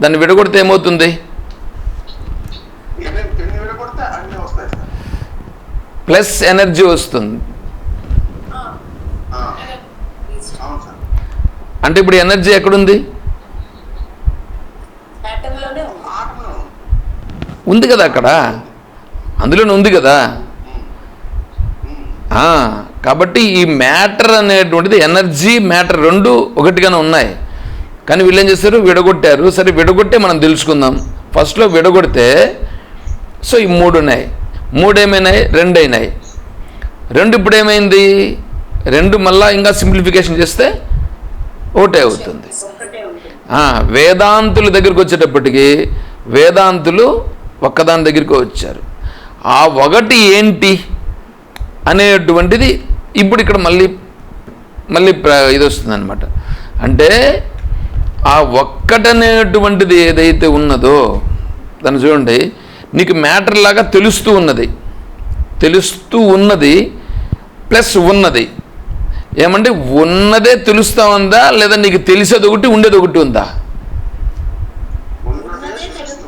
దాన్ని విడగొడితే ఏమవుతుంది? Plus energy వస్తుంది. అంటే ఇప్పుడు ఎనర్జీ ఎక్కడుంది? ఉంది కదా అక్కడ. అందులోనే ఉంది కదా. కాబట్టి ఈ మ్యాటర్ అనేటువంటిది ఎనర్జీ మ్యాటర్ రెండు ఒకటిగానే ఉన్నాయి. కానీ వీళ్ళు ఏం చేస్తారు విడగొట్టారు. సరే విడగొట్టే మనం తెలుసుకుందాం. ఫస్ట్లో విడగొడితే సో ఈ మూడు ఉన్నాయి మూడు ఏమైనాయి రెండు అయినాయి రెండు ఇప్పుడు ఏమైంది? రెండు మళ్ళా ఇంకా సింప్లిఫికేషన్ చేస్తే ఒకటే అవుతుంది. వేదాంతుల దగ్గరికి వచ్చేటప్పటికి వేదాంతులు ఒక్కదాని దగ్గరికి వచ్చారు. ఆ ఒకటి ఏంటి అనేటువంటిది ఇప్పుడు ఇక్కడ మళ్ళీ మళ్ళీ ప్ర- ఇది వస్తుందన్నమాట. అంటే ఆ ఒక్కటనేటువంటిది ఏదైతే ఉన్నదో దాన్ని చూడండి నీకు మ్యాటర్ లాగా తెలుస్తూ ఉన్నది. తెలుస్తూ ఉన్నది ప్లస్ ఉన్నది. ఏమంటే ఉన్నదే తెలుస్తా ఉందా? లేదా నీకు తెలిసేది ఒకటి ఉండేది ఒకటి ఉందా? ఉన్నదే తెలుస్తూ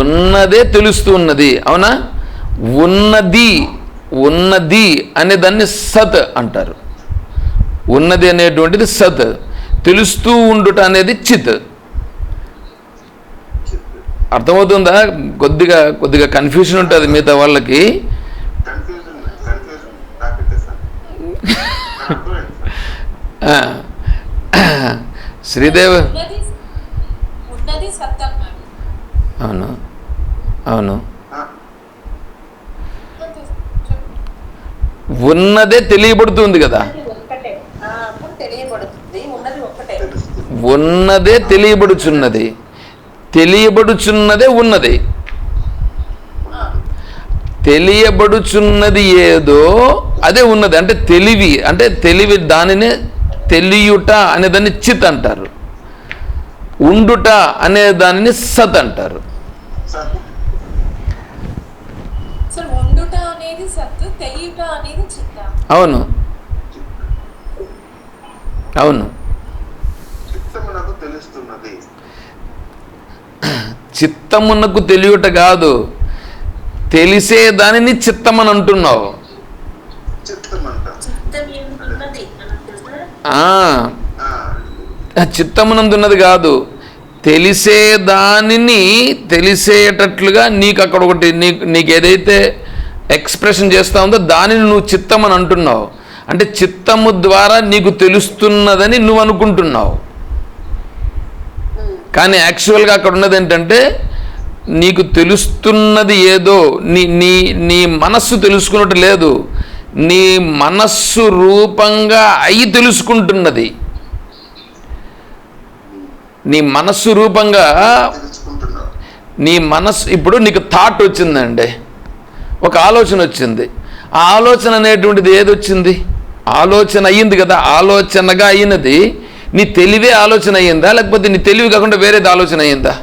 ఉన్నదే తెలుస్తూ ఉన్నది. అవునా? ఉన్నది ఉన్నది అనే దాన్ని సత్ అంటారు. ఉన్నది అనేటువంటిది సత్. తెలుస్తూ ఉండుట అనేది చిత్. అర్థమవుతుందా? కొద్దిగా కొద్దిగా కన్ఫ్యూషన్ ఉంటుంది మిగతా వాళ్ళకి. శ్రీదేవ్. అవును అవును. ఉన్నదే తెలియబడుతుంది కదా ఉన్నది ఒక్కటే ఆ, అప్పుడు తెలియబడుతుంది ఉన్నది ఒక్కటే తెలుస్తుంది ఉన్నదే తెలియబడుచున్నది. తెలియబడుచున్నదే ఉన్నది. తెలియబడుచున్నది ఏదో అదే ఉన్నది. అంటే తెలివి అంటే తెలివి దానినే తెలియుట అనే దాన్ని చిత్ అంటారు. ఉండుట అనే దానిని సత్ అంటారు అవును. అవును చిత్తమునకు తెలుస్తున్నది చిత్తమునకు తెలియుట కాదు. తెలిసే దానిని చిత్తమని అంటున్నావు చిత్తమునందున్నది కాదు. తెలిసే దానిని తెలిసేటట్లుగా నీకు అక్కడ ఒకటి నీకు నీకు ఏదైతే ఎక్స్ప్రెషన్ చేస్తా ఉందో దానిని నువ్వు చిత్తం అని అంటున్నావు అంటే చిత్తము ద్వారా నీకు తెలుస్తున్నదని నువ్వు అనుకుంటున్నావు. కానీ యాక్చువల్గా అక్కడ ఉన్నది ఏంటంటే నీకు తెలుస్తున్నది ఏదో నీ నీ నీ మనస్సు తెలుసుకున్నట్టు లేదు. నీ మనస్సు రూపంగా అయి తెలుసుకుంటున్నది. నీ మనస్సు రూపంగా నీ మనస్సు ఇప్పుడు నీకు థాట్ వచ్చిందండి. ఒక ఆలోచన వచ్చింది. ఆ ఆలోచన అనేటువంటిది ఏది వచ్చింది ఆలోచన అయ్యింది కదా ఆలోచనగా అయినది. నీ తెలివే ఆలోచన అయ్యిందా? లేకపోతే నీ తెలివి కాకుండా వేరేది ఆలోచన అయ్యిందా?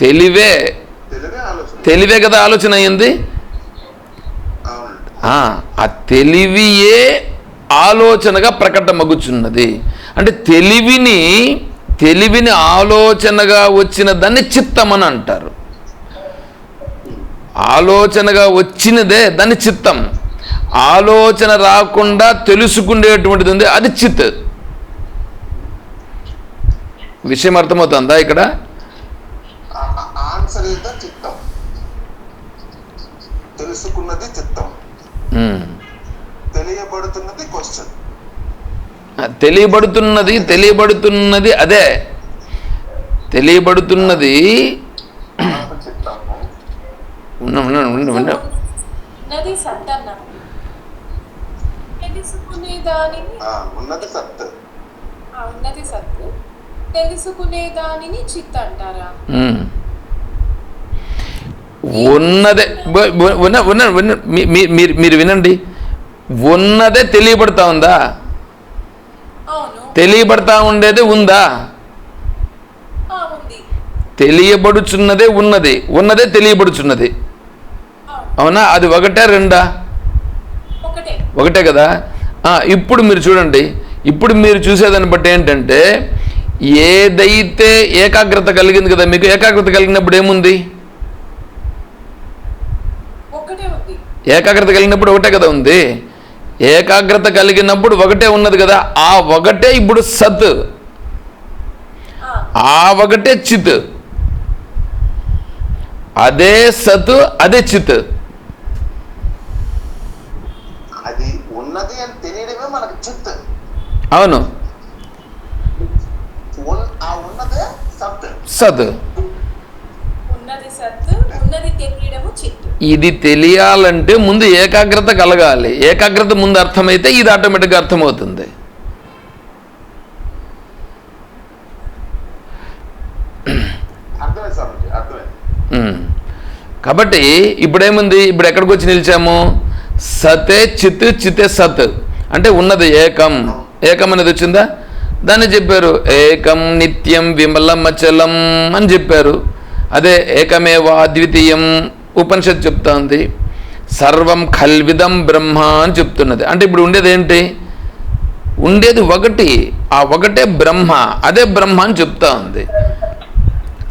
తెలివే తెలివే కదా ఆలోచన అయ్యింది? ఆ తెలివియే ఆలోచనగా ప్రకటమగుచున్నది. అంటే తెలివిని తెలివిని ఆలోచనగా వచ్చిన దాన్ని చిత్తం అని అంటారు. ఆలోచనగా వచ్చినదే దాన్ని చిత్తం. ఆలోచన రాకుండా తెలుసుకునేటువంటిది ఉంది అది చిత్ విషయం అర్థమవుతుందా ఇక్కడ? ఆన్సర్ ఇస్ ద చిత్తం తెలుసుకున్నది చిత్తం ఉమ్. తెలియబడుతున్నది క్వశ్చన్ తెలియబడుతున్నది తెలియబడుతున్నది అదే. తెలియబడుతున్నది చిత్తము ఉన్న ఉన్న ఉన్నది తెలుసుకునే దానిని ఆ, ఉన్నది సత్ ఆ, ఉన్నది సత్ తెలుసుకునే దానిని చిత్ అంటారా. ఉన్నదే ఉన్న ఉన్న మీరు మీరు వినండి. ఉన్నదే తెలియబడతా ఉందా? అవును. తెలియబడతా ఉండేది ఉందా? ఆ, ఉంది. తెలియబడుచున్నదే ఉన్నది. ఉన్నదే తెలియబడుచున్నది. అవునా? అది ఒకటే రెండా? ఒకటే కదా? ఇప్పుడు మీరు చూడండి. ఇప్పుడు మీరు చూసేదాన్ని బట్టి ఏంటంటే ఏదైతే ఏకాగ్రత కలిగింది కదా మీకు ఏకాగ్రత కలిగినప్పుడు ఏముంది? ఏకాగ్రత కలిగినప్పుడు ఒకటే కదా ఉంది? ఏకాగ్రత కలిగినప్పుడు ఒకటే ఉన్నది కదా ఆ ఒకటే ఇప్పుడు సత్. ఆ, ఆ ఒకటే చిత్. అదే సత్ అదే చిత్ అది ఉన్నది అని తెలియడమే మనకు చిత్ అవును. ఉన్- ఆ ఉన్నదే సత్ సత్ ఉన్నది సత్తు ఉన్నది తెలియడము చిత్తు. ఇది తెలియాలంటే ముందు ఏకాగ్రత కలగాలి. ఏకాగ్రత ముందు అర్థమైతే ఇది ఆటోమేటిక్గా అర్థమవుతుంది. కాబట్టి ఇప్పుడేముంది? ఇప్పుడు ఎక్కడికి వచ్చి నిలిచాము? సతే చిత్ చితే సత్ అంటే ఉన్నది ఏకం. ఏకం అనేది వచ్చిందా? దాన్ని చెప్పారు ఏకం నిత్యం విమలం అచలం అని చెప్పారు. అదే ఏకమేవ అద్వితీయం ఉపనిషత్ చెప్తోంది. సర్వం ఖల్విదం బ్రహ్మ అని చెప్తున్నది. అంటే ఇప్పుడు ఉండేది ఏంటి? ఉండేది ఒకటి ఆ ఒకటే బ్రహ్మ అదే బ్రహ్మ అని చెప్తా ఉంది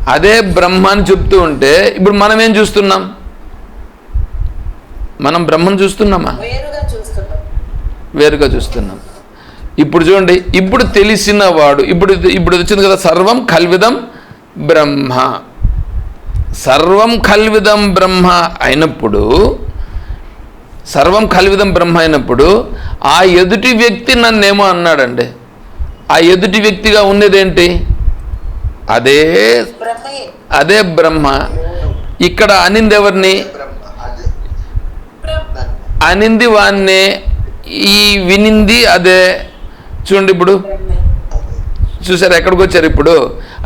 అదే బ్రహ్మ అని చెప్తూ ఉంటే ఇప్పుడు మనం ఏం చూస్తున్నాం? మనం బ్రహ్మను చూస్తున్నామా? వేరుగా చూస్తున్నాం. వేరుగా చూస్తున్నాం. ఇప్పుడు చూడండి ఇప్పుడు తెలిసిన వాడు ఇప్పుడు ఇప్పుడు వచ్చింది కదా సర్వం కల్విదం బ్రహ్మ. సర్వం కల్విదం బ్రహ్మ అయినప్పుడు సర్వం కల్విదం బ్రహ్మ అయినప్పుడు ఆ ఎదుటి వ్యక్తి నన్నేమో అన్నాడండి. ఆ ఎదుటి వ్యక్తిగా ఉన్నదేంటి అదే అదే బ్రహ్మ. ఇక్కడ అనింది ఎవరిని? అనింది వాన్నే. ఈ వినింది అదే చూడండి ఇప్పుడు. చూసారు ఎక్కడికి వచ్చారు ఇప్పుడు?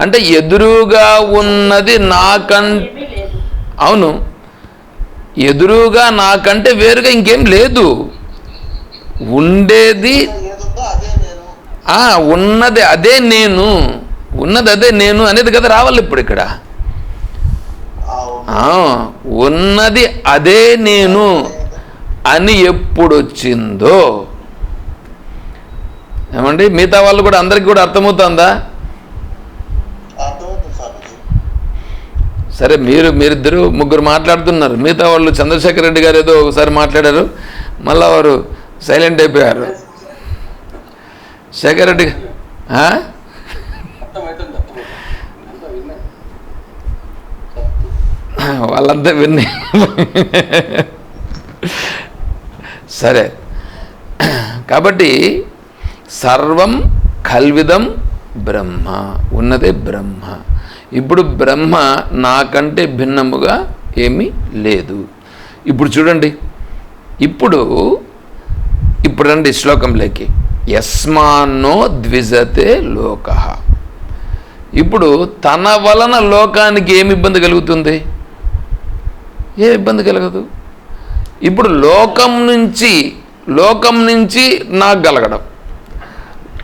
అంటే ఎదురుగా ఉన్నది నాకం అవును. ఎదురుగా నాకంటే వేరుగా ఇంకేం లేదు. ఉండేది ఉన్నది అదే నేను. ఉన్నది అదే నేను అనేది కదా రావాలి ఇప్పుడు ఇక్కడ. ఉన్నది అదే నేను అని ఎప్పుడు వచ్చిందో ఏమండి? మిగతా వాళ్ళు కూడా అందరికి కూడా అర్థమవుతుందా? సరే మీరు మీరిద్దరు ముగ్గురు మాట్లాడుతున్నారు. మిగతా వాళ్ళు చంద్రశేఖర్ రెడ్డి గారు ఏదో ఒకసారి మాట్లాడారు. మళ్ళా వారు సైలెంట్ అయిపోయారు. శేఖర్ రెడ్డి వాళ్ళంతా విన్ని సరే. కాబట్టి సర్వం కల్విదం బ్రహ్మ. ఉన్నదే బ్రహ్మ. ఇప్పుడు బ్రహ్మ నాకంటే భిన్నముగా ఏమీ లేదు. ఇప్పుడు చూడండి. ఇప్పుడు ఇప్పుడు రండి శ్లోకంలోకి. యస్మాన్నో ద్విజతే లోక. ఇప్పుడు తన వలన లోకానికి ఏమి ఇబ్బంది కలుగుతుంది? ఏ ఇబ్బంది కలగదు. ఇప్పుడు లోకం నుంచి లోకం నుంచి నాకు కలగడం.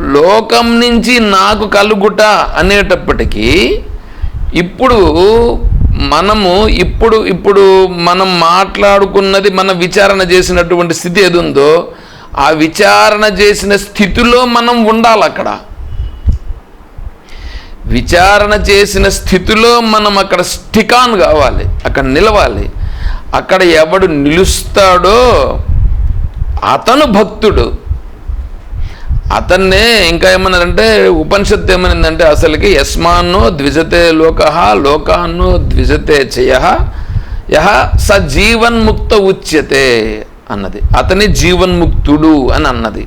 లోకం నుంచి నాకు కలుగుట అనేటప్పటికీ ఇప్పుడు మనము ఇప్పుడు ఇప్పుడు మనం మాట్లాడుకున్నది మన విచారణ చేసినటువంటి స్థితి ఏది ఉందో ఆ విచారణ చేసిన స్థితిలో మనం ఉండాలి అక్కడ విచారణ చేసిన స్థితిలో మనం అక్కడ స్టికాన్ కావాలి అక్కడ నిలవాలి. అక్కడ ఎవడు నిలుస్తాడో అతను భక్తుడు. అతన్నే ఇంకా ఏమన్నారంటే ఉపనిషత్తు ఏమనిందంటే అసలుకి యస్మాన్నో ద్విజతే లోక లోకాన్నో ద్విజతే చయ యహ స జీవన్ముక్త ఉచ్యతే అన్నది. అతని జీవన్ముక్తుడు అని అన్నది.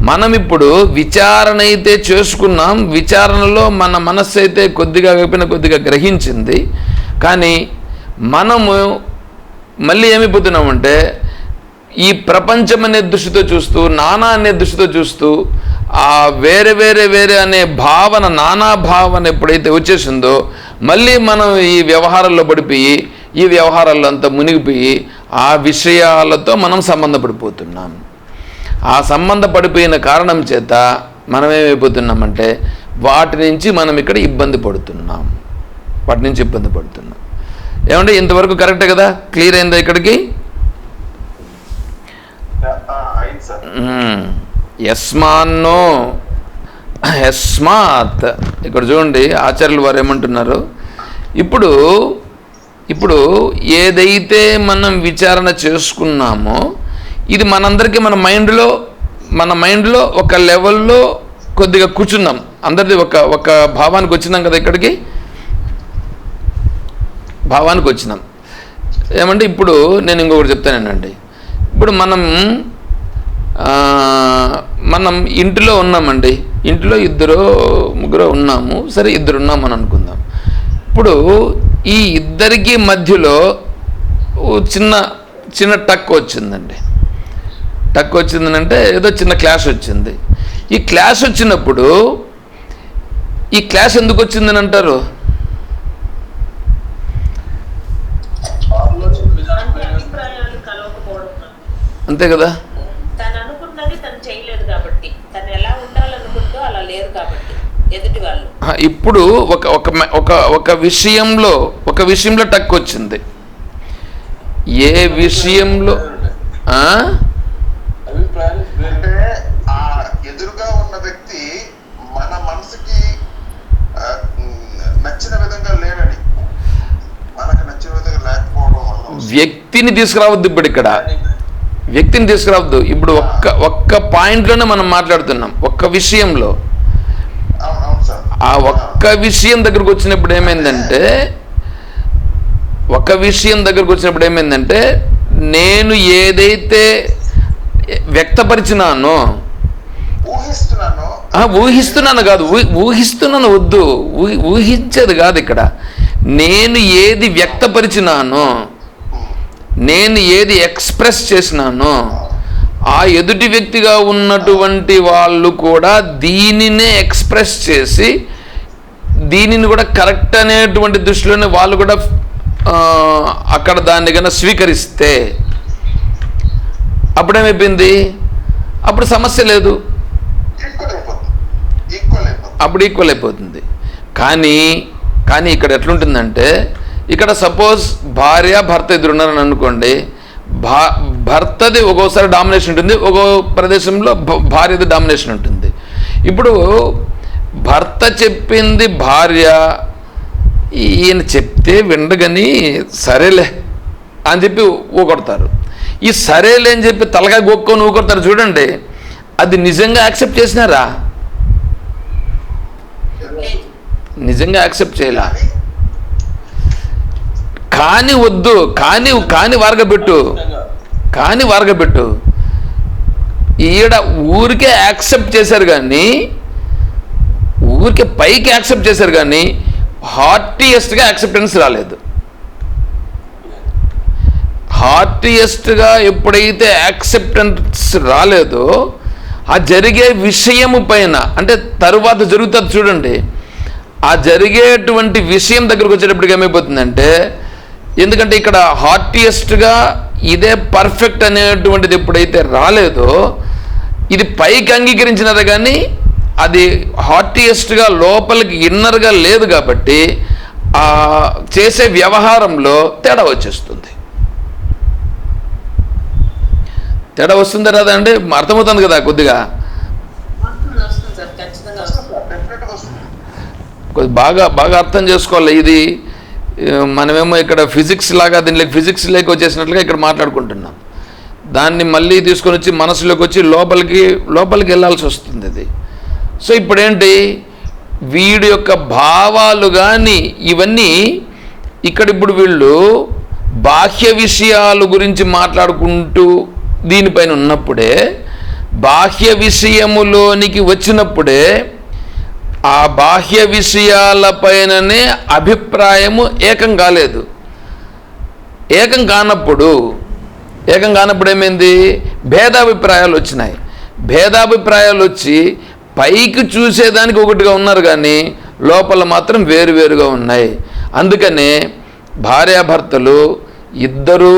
మనం ఇప్పుడు విచారణ అయితే చేసుకున్నాం విచారణలో మన మనస్సు అయితే కొద్దిగా వైపున కొద్దిగా గ్రహించింది కానీ మనము మళ్ళీ ఏమైపోతున్నామంటే ఈ ప్రపంచం అనే దృష్టితో చూస్తూ నానా అనే దృష్టితో చూస్తూ ఆ వేరే వేరే వేరే అనే భావన నానా భావన ఎప్పుడైతే వచ్చేసిందో మళ్ళీ మనం ఈ వ్యవహారాల్లో పడిపోయి ఈ వ్యవహారాల్లో అంతా మునిగిపోయి ఆ విషయాలతో మనం సంబంధపడిపోతున్నాం. ఆ సంబంధపడిపోయిన కారణం చేత మనం ఏమైపోతున్నామంటే వాటి నుంచి మనం ఇక్కడ ఇబ్బంది పడుతున్నాం. వాటి నుంచి ఇబ్బంది పడుతున్నాం. ఏమంటే ఇంతవరకు కరెక్టే కదా? క్లియర్ అయిందా ఇక్కడికి ఆ, అయింది సార్ మ్మ్. యస్మాన్నో. యస్మాత్. ఇక్కడ చూడండి ఆచార్యులు వారు ఏమంటున్నారు? ఇప్పుడు ఇప్పుడు ఏదైతే మనం విచారణ చేసుకున్నామో ఇది మనందరికీ మన మైండ్లో మన మైండ్లో ఒక లెవెల్లో కొద్దిగా కూర్చున్నాం. అందరిది ఒక ఒక భావానికి వచ్చినాం కదా ఇక్కడికి? భావానికి వచ్చినాం. ఏమంటే ఇప్పుడు నేను ఇంకొకటి చెప్తానేనండి ఇప్పుడు మనం మనం ఇంటిలో ఉన్నామండి. ఇంటిలో ఇద్దరు ముగ్గురు ఉన్నాము. సరే ఇద్దరు ఉన్నామని అనుకుందాం. ఇప్పుడు ఈ ఇద్దరికి మధ్యలో చిన్న చిన్న టక్ వచ్చిందండి. టక్ వచ్చిందనంటే ఏదో చిన్న క్లాష్ వచ్చింది. ఈ క్లాష్ వచ్చినప్పుడు ఈ క్లాష్ ఎందుకు వచ్చిందని అంటారు? అంతే కదా తను అనుకున్నది తను చేయలేదు కాబట్టి తను ఎలా ఉండాలనుకుందో అలా లేరు కాబట్టి ఎదుటి వాళ్ళు ఆ, ఇప్పుడు ఒక ఒక ఒక ఒక విషయంలో ఒక విషయంలో టక్ వచ్చింది. ఏ విషయంలో ఎదురుగా ఉన్న వ్యక్తి మన మనసుకి నచ్చిన విధంగా లేడని. మనకు నచ్చిన విధంగా లేకపోవడం వల్ల వ్యక్తిని తీసుకురావద్దు ఇప్పుడు ఇక్కడ. వ్యక్తిని తీసుకురావద్దు. ఇప్పుడు ఒక్క ఒక్క పాయింట్లోనే మనం మాట్లాడుతున్నాం. ఒక్క విషయంలో. ఆ ఒక్క విషయం దగ్గరకు వచ్చినప్పుడు ఏమైందంటే ఒక విషయం దగ్గరకు వచ్చినప్పుడు ఏమైందంటే నేను ఏదైతే వ్యక్తపరిచినానో ఊహిస్తున్నాను కాదు ఊహిస్తున్నాను వద్దు ఊహి- ఊహించేది కాదు ఇక్కడ. నేను ఏది వ్యక్తపరిచినానో నేను ఏది ఎక్స్ప్రెస్ చేసినానో ఆ ఎదుటి వ్యక్తిగా ఉన్నటువంటి వాళ్ళు కూడా దీనినే ఎక్స్ప్రెస్ చేసి దీనిని కూడా కరెక్ట్ అనేటువంటి దృష్టిలోనే వాళ్ళు కూడా అక్కడ దాన్ని కన్నా స్వీకరిస్తే అప్పుడేమైపోయింది? అప్పుడు సమస్య లేదు. అప్పుడు ఈక్వల్ అయిపోతుంది. కానీ కానీ ఇక్కడ ఎట్లుంటుందంటే ఇక్కడ సపోజ్ భార్య భర్త ఇద్దరు ఉన్నారని అనుకోండి భా భర్తది ఒక్కోసారి డామినేషన్ ఉంటుంది ఒక్కో ప్రదేశంలో భ- భార్యది డామినేషన్ ఉంటుంది. ఇప్పుడు భర్త చెప్పింది భార్య ఈయన చెప్తే విండగని సరేలే అని చెప్పి ఊకొడతారు ఈ సరేలే అని చెప్పి తలగా గొక్కొని ఊకొడతారు చూడండి అది నిజంగా యాక్సెప్ట్ చేసినారా? నిజంగా యాక్సెప్ట్ చేయాలా? కాని వద్దు కాని కాని వారగబెట్టు. కాని వారగబెట్టు. ఈడ ఊరికే యాక్సెప్ట్ చేశారు కానీ ఊరికే పైకి యాక్సెప్ట్ చేశారు కానీ హార్టియెస్ట్గా యాక్సెప్టెన్స్ రాలేదు. హార్టియెస్ట్గా ఎప్పుడైతే యాక్సెప్టెన్స్ రాలేదో ఆ జరిగే విషయము పైన అంటే తరువాత జరుగుతుంది చూడండి ఆ జరిగేటువంటి విషయం దగ్గరకు వచ్చేటప్పటికి ఏమైపోతుందంటే ఎందుకంటే ఇక్కడ హార్టియెస్ట్గా ఇదే పర్ఫెక్ట్ అనేటువంటిది ఎప్పుడైతే రాలేదో ఇది పైకి అంగీకరించినారు కానీ అది హార్టియెస్ట్గా లోపలికి ఇన్నర్గా లేదు కాబట్టి చేసే వ్యవహారంలో తేడా వచ్చేస్తుంది. తేడా వస్తుందా రాదా అంటే అర్థమవుతుంది కదా కొద్దిగా? బాగా బాగా అర్థం చేసుకోవాలి ఇది. మనమేమో ఇక్కడ ఫిజిక్స్ లాగా దీనిలోకి ఫిజిక్స్ లేక వచ్చేసినట్లుగా ఇక్కడ మాట్లాడుకుంటున్నాం. దాన్ని మళ్ళీ తీసుకొని వచ్చి మనసులోకి వచ్చి లోపలికి లోపలికి వెళ్ళాల్సి వస్తుంది అది. సో ఇప్పుడేంటి? వీడి యొక్క భావాలు కానీ ఇవన్నీ ఇక్కడ ఇప్పుడు వీళ్ళు బాహ్య విషయాల గురించి మాట్లాడుకుంటూ దీనిపైన ఉన్నప్పుడే బాహ్య విషయములోనికి వచ్చినప్పుడే ఆ బాహ్య విషయాలపైననే అభిప్రాయము ఏకం కాలేదు. ఏకం కానప్పుడు ఏకం కానప్పుడు ఏమైంది? భేదాభిప్రాయాలు వచ్చినాయి. భేదాభిప్రాయాలు వచ్చి పైకి చూసేదానికి ఒకటిగా ఉన్నారు కానీ లోపల మాత్రం వేరువేరుగా ఉన్నాయి. అందుకనే భార్యాభర్తలు ఇద్దరూ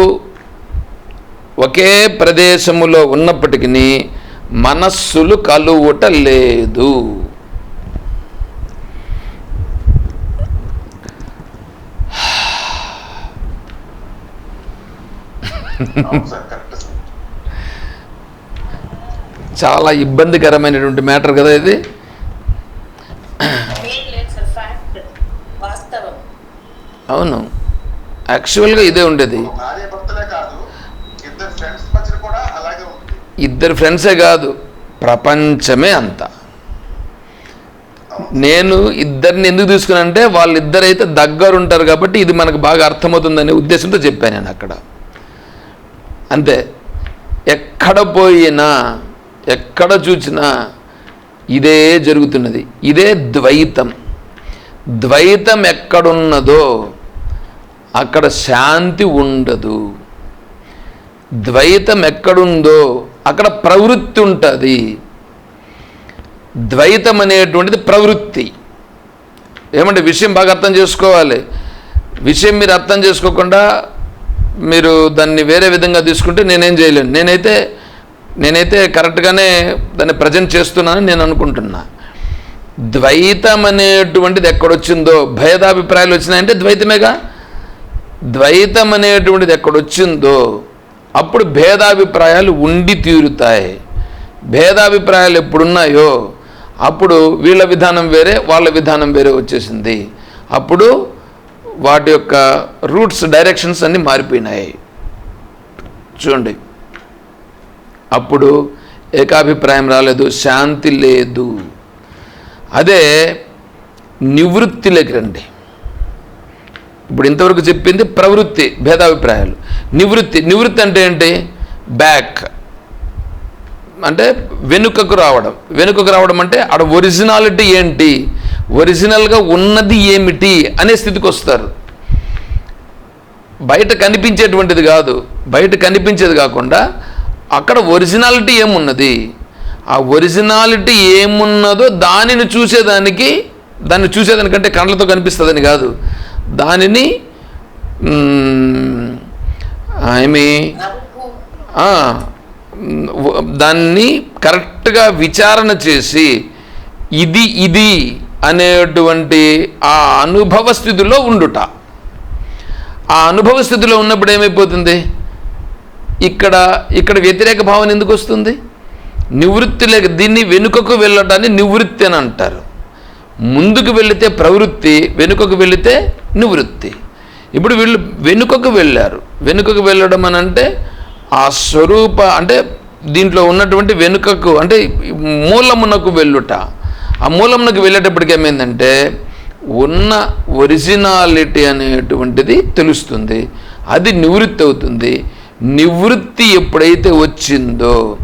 ఒకే ప్రదేశములో ఉన్నప్పటికీ మనస్సులు కలువుట లేదు అవును సార్ కరెక్ట్ సార్ చాలా ఇబ్బందికరమైనటువంటి మ్యాటర్ కదా ఇది. అవును. యాక్చువల్గా ఇదే ఉండేది. ఇద్దరు ఫ్రెండ్స్ మధ్యన కూడా అలాగే ఉంటుంది. ఇద్దరు ఫ్రెండ్సే కాదు ప్రపంచమే అంత. నేను ఇద్దరిని ఎందుకు తీసుకున్నానంటే వాళ్ళిద్దరైతే దగ్గర ఉంటారు కాబట్టి ఇది మనకు బాగా అర్థమవుతుందనే ఉద్దేశంతో చెప్పాను నేను అక్కడ. అంతే. ఎక్కడ పోయినా ఎక్కడ చూసినా ఇదే జరుగుతున్నది. ఇదే ద్వైతం. ద్వైతం ఎక్కడున్నదో అక్కడ శాంతి ఉండదు. ద్వైతం ఎక్కడుందో అక్కడ ప్రవృత్తి ఉంటుంది. ద్వైతం అనేటువంటిది ప్రవృత్తి. ఏమంటే విషయం బాగా అర్థం చేసుకోవాలి. విషయం మీరు అర్థం చేసుకోకుండా మీరు దాన్ని వేరే విధంగా తీసుకుంటే నేనేం చేయలేను. నేనైతే నేనైతే కరెక్ట్గానే దాన్ని ప్రజెంట్ చేస్తున్నానని నేను అనుకుంటున్నా. ద్వైతం అనేటువంటిది ఎక్కడొచ్చిందో భేదాభిప్రాయాలు వచ్చినాయంటే ద్వైతమేగా? ద్వైతం అనేటువంటిది ఎక్కడొచ్చిందో అప్పుడు భేదాభిప్రాయాలు ఉండి తీరుతాయి. భేదాభిప్రాయాలు ఎప్పుడున్నాయో అప్పుడు వీళ్ళ విధానం వేరే వాళ్ళ విధానం వేరే వచ్చేసింది. అప్పుడు వాటి యొక్క రూట్స్ డైరెక్షన్స్ అన్నీ మారిపోయినాయి. చూడండి. అప్పుడు ఏకాభిప్రాయం రాలేదు శాంతి లేదు. అదే నివృత్తిలోకి రండి. ఇప్పుడు ఇంతవరకు చెప్పింది ప్రవృత్తి భేదాభిప్రాయాలు. నివృత్తి నివృత్తి అంటే ఏంటి? బ్యాక్. అంటే వెనుకకు రావడం. వెనుకకు రావడం అంటే ఆడ ఒరిజినాలిటీ ఏంటి? ఒరిజినల్గా ఉన్నది ఏమిటి అనే స్థితికి వస్తారు. బయట కనిపించేటువంటిది కాదు. బయట కనిపించేది కాకుండా అక్కడ ఒరిజినాలిటీ ఏమున్నది? ఆ ఒరిజినాలిటీ ఏమున్నదో దానిని చూసేదానికి దాన్ని చూసేదానికంటే కళ్ళతో కనిపిస్తుందని కాదు. దానిని ఏమి? దాన్ని కరెక్ట్గా విచారణ చేసి ఇది ఇది అనేటువంటి ఆ అనుభవ స్థితిలో ఉండుట. ఆ అనుభవ స్థితిలో ఉన్నప్పుడు ఏమైపోతుంది? ఇక్కడ ఇక్కడ వ్యతిరేక భావన ఎందుకు వస్తుంది? నివృత్తి లేక దీన్ని వెనుకకు వెళ్ళటాన్ని నివృత్తి అని అంటారు. ముందుకు వెళితే ప్రవృత్తి వెనుకకు వెళితే నివృత్తి. ఇప్పుడు వీళ్ళు వెనుకకు వెళ్ళారు. వెనుకకు వెళ్ళడం అని అంటే ఆ స్వరూప అంటే దీంట్లో ఉన్నటువంటి వెనుకకు అంటే మూలమునకు వెళ్ళుట. ఆ మూలంలోకి వెళ్ళేటప్పటికి ఏమైందంటే ఉన్న ఒరిజినాలిటీ అనేటువంటిది తెలుస్తుంది అది నివృత్తి అవుతుంది. నివృత్తి ఎప్పుడైతే వచ్చిందో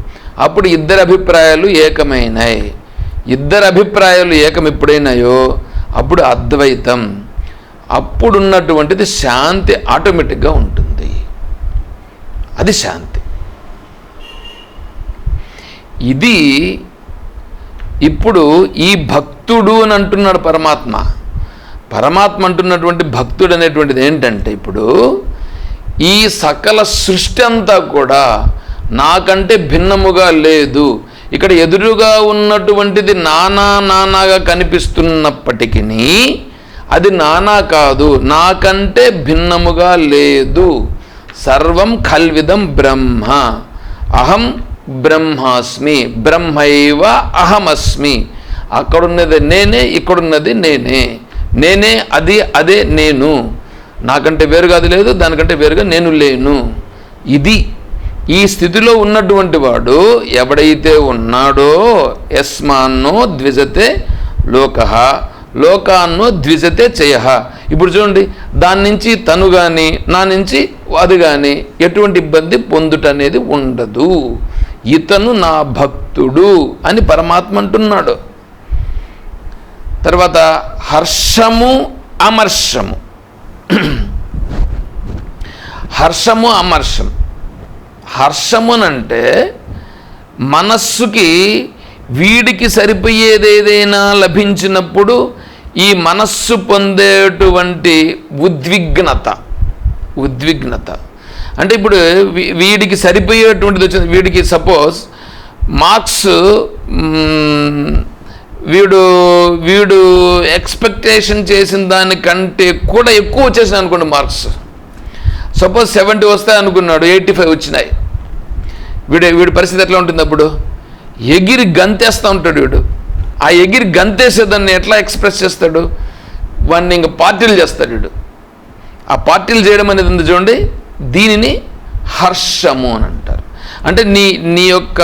అప్పుడు ఇద్దరు అభిప్రాయాలు ఏకమైనాయి. ఇద్దరు అభిప్రాయాలు ఏకం ఎప్పుడైనాయో అప్పుడు అద్వైతం. అప్పుడున్నటువంటిది శాంతి ఆటోమేటిక్గా ఉంటుంది. అది శాంతి. ఇది ఇప్పుడు ఈ భక్తుడు అని అంటున్నాడు పరమాత్మ. పరమాత్మ అంటున్నటువంటి భక్తుడు అనేటువంటిది ఏంటంటే ఇప్పుడు ఈ సకల సృష్టి అంతా కూడా నాకంటే భిన్నముగా లేదు. ఇక్కడ ఎదురుగా ఉన్నటువంటిది నానా నానాగా కనిపిస్తున్నప్పటికీ అది నానా కాదు నాకంటే భిన్నముగా లేదు. సర్వం కల్విదం బ్రహ్మ. అహం బ్రహ్మాస్మి బ్రహ్మైవ అహమస్మి. అక్కడున్నది నేనే ఇక్కడున్నది నేనే. నేనే అది అదే నేను. నాకంటే వేరుగా అది లేదు దానికంటే వేరుగా నేను లేను. ఇది ఈ స్థితిలో ఉన్నటువంటి వాడు ఎవడైతే ఉన్నాడో యస్మాన్నో ద్విజతే లోక లోకాన్నో ద్విజతే చేయ. ఇప్పుడు చూడండి దాని నుంచి తను కానీ నా నుంచి అది కానీ ఎటువంటి ఇబ్బంది పొందుట అనేది ఉండదు. ఇతను నా భక్తుడు అని పరమాత్మ అంటున్నాడు. తర్వాత హర్షము అమర్షము. హర్షము అమర్షం. హర్షమునంటే మనస్సుకి వీడికి సరిపోయేది ఏదైనా లభించినప్పుడు ఈ మనస్సు పొందేటువంటి ఉద్విగ్నత. ఉద్విగ్నత. అంటే ఇప్పుడు వీ- వీడికి సరిపోయేటువంటిది వచ్చింది. వీడికి సపోజ్ మార్క్స్ వీడు వీడు ఎక్స్పెక్టేషన్ చేసిన దానికంటే కూడా ఎక్కువ వచ్చేసాయి అనుకోండి మార్క్స్. సపోజ్ సెవెంటీ వస్తాయి అనుకున్నాడు ఎయిటీ ఫైవ్ వచ్చినాయి. వీడు వీడి పరిస్థితి ఎట్లా ఉంటుంది అప్పుడు? ఎగిరి గంతేస్తూ ఉంటాడు వీడు. ఆ ఎగిరి గంతేసేదాన్ని ఎట్లా ఎక్స్ప్రెస్ చేస్తాడు? వాడిని ఇంక పార్టీలు చేస్తాడు వీడు. ఆ పార్టీలు చేయడం అనేది ఉంది చూడండి. దీనిని హర్షము అని అంటారు. అంటే నీ నీ యొక్క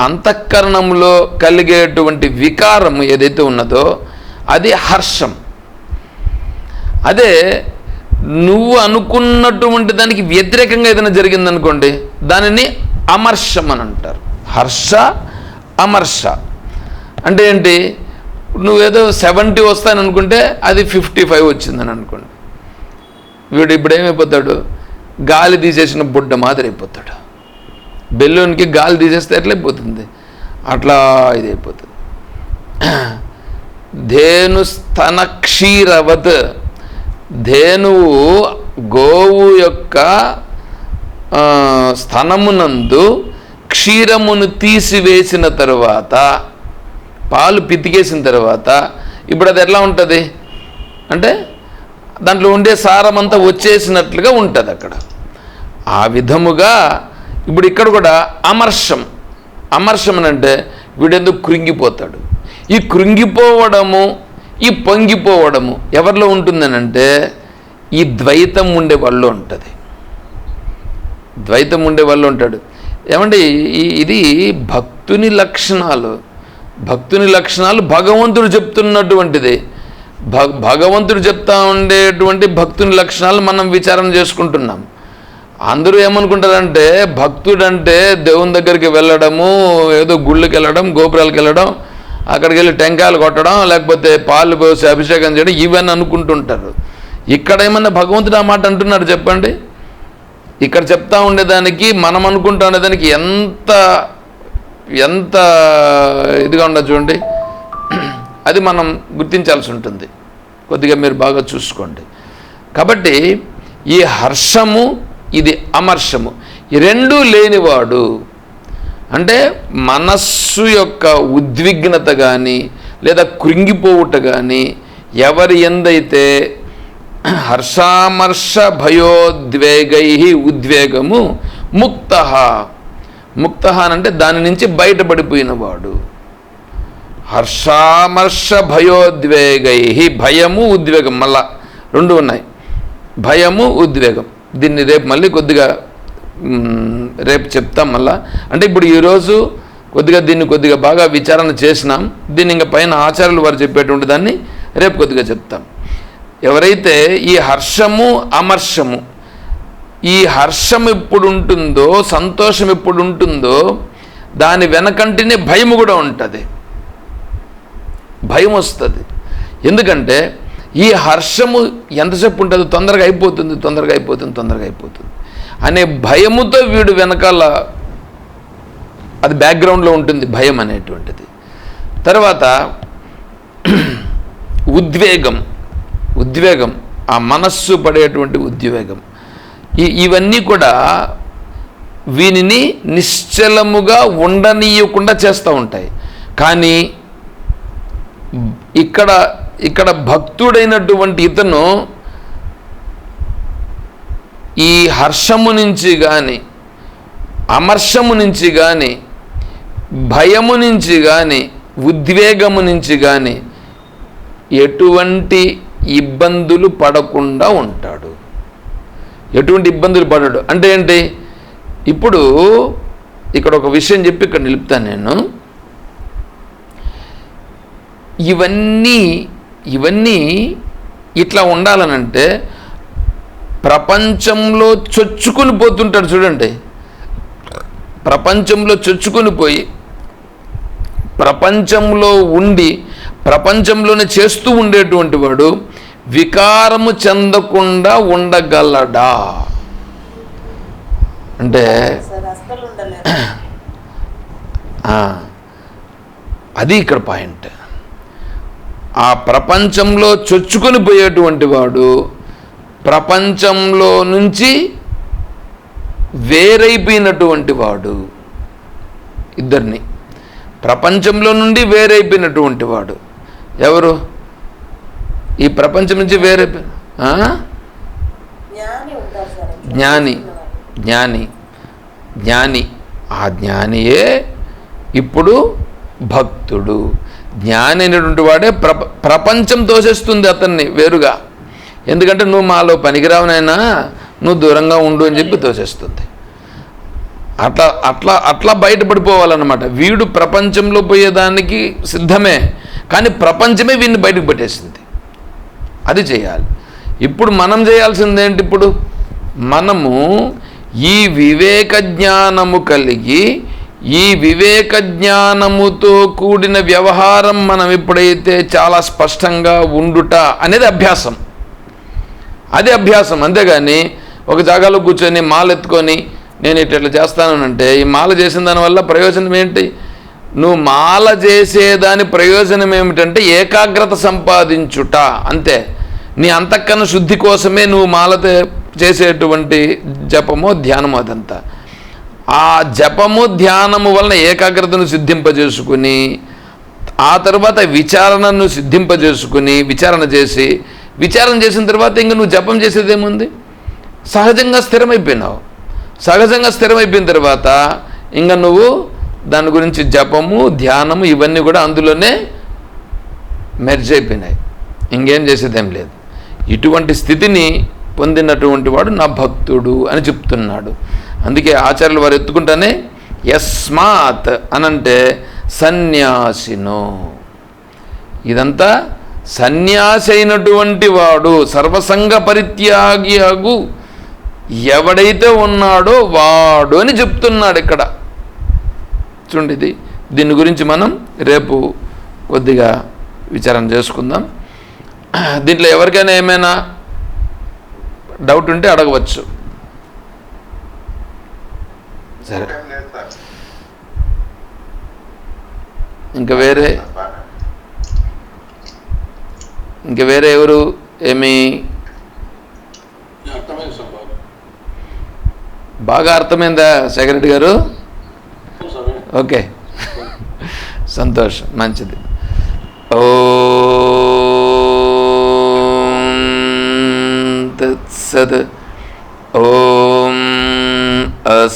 అంతఃకరణంలో కలిగేటువంటి వికారం ఏదైతే ఉన్నదో అది హర్షం. అదే నువ్వు అనుకున్నటువంటి దానికి వ్యతిరేకంగా ఏదైనా జరిగిందనుకోండి దానిని అమర్షం అని అంటారు. హర్ష అమర్ష. అంటే ఏంటి? నువ్వేదో సెవెంటీ వస్తాననుకుంటే అది ఫిఫ్టీ ఫైవ్ వచ్చిందని అనుకోండి వీడు ఇప్పుడు ఏమైపోతాడు గాలి తీసేసిన బుడ్డ మాదిరి అయిపోతాడు. బెలూన్కి గాలి తీసేస్తే ఎట్లయిపోతుంది అట్లా ఇది అయిపోతుంది. ధేను స్తన క్షీరవత్ ధేనువు గోవు యొక్క స్థనమునందు క్షీరమును తీసివేసిన తర్వాత పాలు పితికేసిన తర్వాత ఇప్పుడు అది ఎట్లా ఉంటుంది? అంటే దాంట్లో ఉండే సారమంతా వచ్చేసినట్లుగా ఉంటుంది అక్కడ. ఆ విధముగా ఇప్పుడు ఇక్కడ కూడా అమర్షం. అమర్షం అని అంటే వీడెందుకు కృంగిపోతాడు? ఈ కృంగిపోవడము ఈ పొంగిపోవడము ఎవరిలో ఉంటుందనంటే ఈ ద్వైతం ఉండే వాళ్ళు ఉంటుంది. ద్వైతం ఉండే వాళ్ళు ఉంటాడు. ఏమండి ఈ- ఇది భక్తుని లక్షణాలు. భక్తుని లక్షణాలు భగవంతుడు చెప్తున్నటువంటిది. భగవంతుడు చెప్తా ఉండేటువంటి భక్తుని లక్షణాలు మనం విచారణ చేసుకుంటున్నాం. అందరూ ఏమనుకుంటారంటే భక్తుడంటే దేవుని దగ్గరికి వెళ్ళడము ఏదో గుళ్ళకి వెళ్ళడం గోపురాలకు వెళ్ళడం అక్కడికి వెళ్ళి టెంకాయలు కొట్టడం లేకపోతే పాలు పోసి అభిషేకం చేయడం ఇవన్నీ అనుకుంటుంటారు. ఇక్కడ ఏమన్నా భగవంతుడు ఆ మాట అంటున్నాడు చెప్పండి? ఇక్కడ చెప్తా ఉండేదానికి మనం అనుకుంటా ఉండేదానికి ఎంత ఎంత ఇదిగా ఉండదు చూడండి. అది మనం గుర్తించాల్సి ఉంటుంది. కొద్దిగా మీరు బాగా చూసుకోండి. కాబట్టి ఈ హర్షము ఇది అమర్షము. ఈ రెండూ లేనివాడు. అంటే మనస్సు యొక్క ఉద్విగ్నత కానీ లేదా కృంగిపోవుట కానీ ఎవరి ఎందైతే హర్షామర్ష భయోద్వేగై ఉద్వేగము ముక్త. ముక్త అంటే దాని నుంచి బయటపడిపోయినవాడు. హర్షామర్ష భయోద్వేగై భయము ఉద్వేగం మళ్ళా రెండు ఉన్నాయి. భయము ఉద్వేగం. దీన్ని రేపు మళ్ళీ కొద్దిగా రేపు చెప్తాం మళ్ళా. అంటే ఇప్పుడు ఈరోజు కొద్దిగా దీన్ని కొద్దిగా బాగా విచారణ చేసినాం. దీన్ని ఇంకా పైన ఆచార్యులు వారు చెప్పేటువంటి దాన్ని రేపు కొద్దిగా చెప్తాం. ఎవరైతే ఈ హర్షము అమర్షము ఈ హర్షం ఎప్పుడు ఉంటుందో సంతోషం ఎప్పుడు ఉంటుందో దాని వెనకంటినే భయము కూడా ఉంటుంది. భయం వస్తుంది. ఎందుకంటే ఈ హర్షము ఎంతసేపు ఉంటుంది? తొందరగా అయిపోతుంది తొందరగా అయిపోతుంది తొందరగా అయిపోతుంది. అనే భయముతో వీడు వెనకాల అది బ్యాక్గ్రౌండ్లో ఉంటుంది భయం అనేటువంటిది. తర్వాత ఉద్వేగం ఉద్వేగం ఆ మనస్సు పడేటువంటి ఉద్వేగం. ఇవన్నీ కూడా వీనిని నిశ్చలముగా ఉండనీయకుండా చేస్తూ ఉంటాయి. కానీ ఇక్కడ ఇక్కడ భక్తుడైనటువంటి ఇతను ఈ హర్షము నుంచి కానీ అమర్షము నుంచి కానీ భయము నుంచి కానీ ఉద్వేగము నుంచి కానీ ఎటువంటి ఇబ్బందులు పడకుండా ఉంటాడు. ఎటువంటి ఇబ్బందులు పడడు. అంటే ఏంటి? ఇప్పుడు ఇక్కడ ఒక విషయం చెప్పి ఇక్కడ నిలుపుతాను నేను. ఇవన్నీ ఇవన్నీ ఇట్లా ఉండాలనంటే ప్రపంచంలో చొచ్చుకుని పోతుంటాడు చూడండి. ప్రపంచంలో చొచ్చుకొని పోయి ప్రపంచంలో ఉండి ప్రపంచంలోనే చేస్తూ ఉండేటువంటి వాడు వికారము చెందకుండా ఉండగలడా? అంటే అది ఇక్కడ పాయింట్. ఆ ప్రపంచంలో చొచ్చుకొని పోయేటువంటి వాడు ప్రపంచంలో నుంచి వేరైపోయినటువంటి వాడు. ఇద్దరిని. ప్రపంచంలో నుండి వేరైపోయినటువంటి వాడు. ఎవరు? ఈ ప్రపంచం నుంచి వేరైపోయిన సార్ జ్ఞాని. జ్ఞాని. జ్ఞాని. ఆ జ్ఞానియే ఇప్పుడు భక్తుడు. జ్ఞాని అయినటువంటి వాడే ప్రప ప్రపంచం తోసేస్తుంది అతన్ని వేరుగా. ఎందుకంటే నువ్వు మాలో పనికిరావునైనా నువ్వు దూరంగా ఉండు అని చెప్పి తోసేస్తుంది. అట్లా అట్లా అట్లా బయటపడిపోవాలన్నమాట. వీడు ప్రపంచంలో పోయేదానికి సిద్ధమే కానీ ప్రపంచమే వీడిని బయటకు పెట్టేసింది. అది చేయాలి. ఇప్పుడు మనం చేయాల్సింది ఏంటి ఇప్పుడు? మనము ఈ వివేక జ్ఞానము కలిగి ఈ వివేక జ్ఞానముతో కూడిన వ్యవహారం మనం ఎప్పుడైతే చాలా స్పష్టంగా ఉండుట అనేది అభ్యాసం. అది అభ్యాసం. అంతేగాని ఒక జాగాలో కూర్చొని మాలెత్తుకొని నేను ఇట్లా ఇట్లా చేస్తానంటే ఈ మాల చేసిన దానివల్ల ప్రయోజనం ఏంటి? నువ్వు మాల చేసేదాని ప్రయోజనం ఏమిటంటే ఏకాగ్రత సంపాదించుట. అంతే. నీ అంతఃకరణ శుద్ధి కోసమే నువ్వు మాలతో చేసేటువంటి జపము ధ్యానము అదంతా. ఆ జపము ధ్యానము వలన ఏకాగ్రతను సిద్ధింపజేసుకుని ఆ తర్వాత విచారణను సిద్ధింపజేసుకుని విచారణ చేసి విచారణ చేసిన తర్వాత ఇంక నువ్వు జపం చేసేదేముంది? సహజంగా స్థిరమైపోయినావు. సహజంగా స్థిరమైపోయిన తర్వాత ఇంకా నువ్వు దాని గురించి జపము ధ్యానము ఇవన్నీ కూడా అందులోనే మెర్జ్ అయిపోయినాయి. ఇంకేం చేసేదేం లేదు. ఇటువంటి స్థితిని పొందినటువంటి వాడు నా భక్తుడు అని చెప్తున్నాడు. అందుకే ఆచార్యులు వారు ఎత్తుకుంటానే యస్మాత్ అనంటే సన్యాసినో. ఇదంతా సన్యాసి అయినటువంటి వాడు సర్వసంగ పరిత్యాగిగు ఎవడైతే ఉన్నాడో వాడు అని చెప్తున్నాడు ఇక్కడ. చూడండి ఇది. దీని గురించి మనం రేపు కొద్దిగా విచారణ చేసుకుందాం. దీంట్లో ఎవరికైనా ఏమైనా డౌట్ ఉంటే అడగవచ్చు. సరే. ఇంకా వేరే ఇంకా వేరే ఎవరు? ఏమి? బాగా అర్థమైందా సెక్రటరీ గారు? ఓకే. సంతోషం మంచిది. ఓ తత్సత్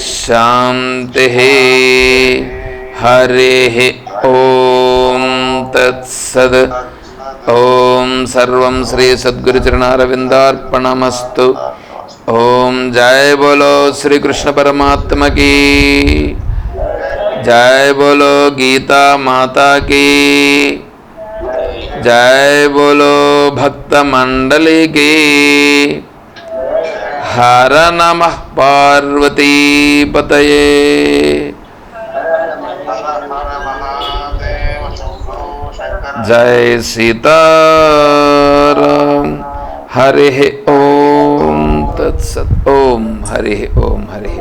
शांति हरे ओम तत्सद। ओम सर्व श्री सद्गुरुचरणारविंदार्पणमस्तु। ओम जय बोलो श्री कृष्ण परमात्मा की। जय बोलो गीता माता की। जय बोलो भक्त मंडली की। हर नम पार्वती पतये। जय सीता हरे ओम तत्सत ओम हरे ओम हरे